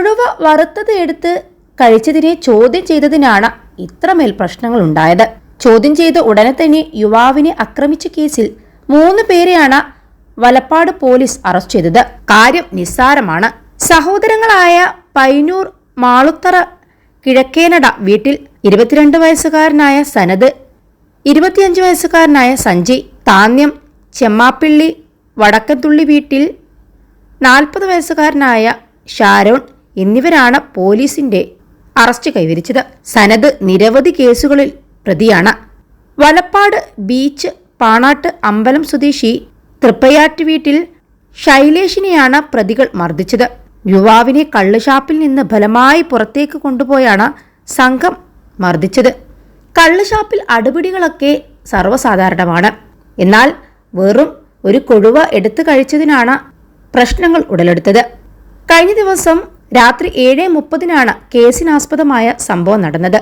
കൊഴുവ വറുത്തത് എടുത്ത് കഴിച്ചതിനെ ചോദ്യം ചെയ്തതിനാണ് ഇത്രമേൽ പ്രശ്നങ്ങൾ ഉണ്ടായത് ചോദ്യം ചെയ്ത ഉടനെ തന്നെ യുവാവിനെ ആക്രമിച്ച കേസിൽ മൂന്ന് പേരെയാണ് വലപ്പാട് പോലീസ് അറസ്റ്റ് ചെയ്തത്. കാര്യം നിസ്സാരമാണ്. സഹോദരങ്ങളായ പൈനൂർ മാളുത്തറ കിഴക്കേനട വീട്ടിൽ ഇരുപത്തിരണ്ട് വയസ്സുകാരനായ സനത് ഇരുപത്തിയഞ്ച് വയസ്സുകാരനായ സഞ്ജയ് താന്യം ചെമ്മാപ്പിള്ളി വടക്കത്തുള്ളി വീട്ടിൽ നാൽപ്പത് വയസ്സുകാരനായ ഷാരോൺ എന്നിവരാണ് പോലീസിന്റെ അറസ്റ്റ് കൈവരിച്ചത്. സനത് നിരവധി കേസുകളിൽ പ്രതിയാണ്. വലപ്പാട് ബീച്ച് പാണാട്ട് അമ്പലം സ്വദേശി തൃപ്പയാറ്റ് വീട്ടിൽ ശൈലേഷിനെയാണ് പ്രതികൾ മർദ്ദിച്ചത്. യുവാവിനെ കള്ളുഷാപ്പിൽ നിന്ന് ഫലമായി പുറത്തേക്ക് കൊണ്ടുപോയാണ് സംഘം മർദ്ദിച്ചത്. കള്ളുഷാപ്പിൽ അടുപിടികളൊക്കെ സർവസാധാരണമാണ്. എന്നാൽ വെറും ഒരു കൊഴുവ എടുത്തു കഴിച്ചതിനാണ് പ്രശ്നങ്ങൾ ഉടലെടുത്തത്. കഴിഞ്ഞ ദിവസം രാത്രി ഏഴ് മുപ്പതിനാണ് കേസിനാസ്പദമായ സംഭവം നടന്നത്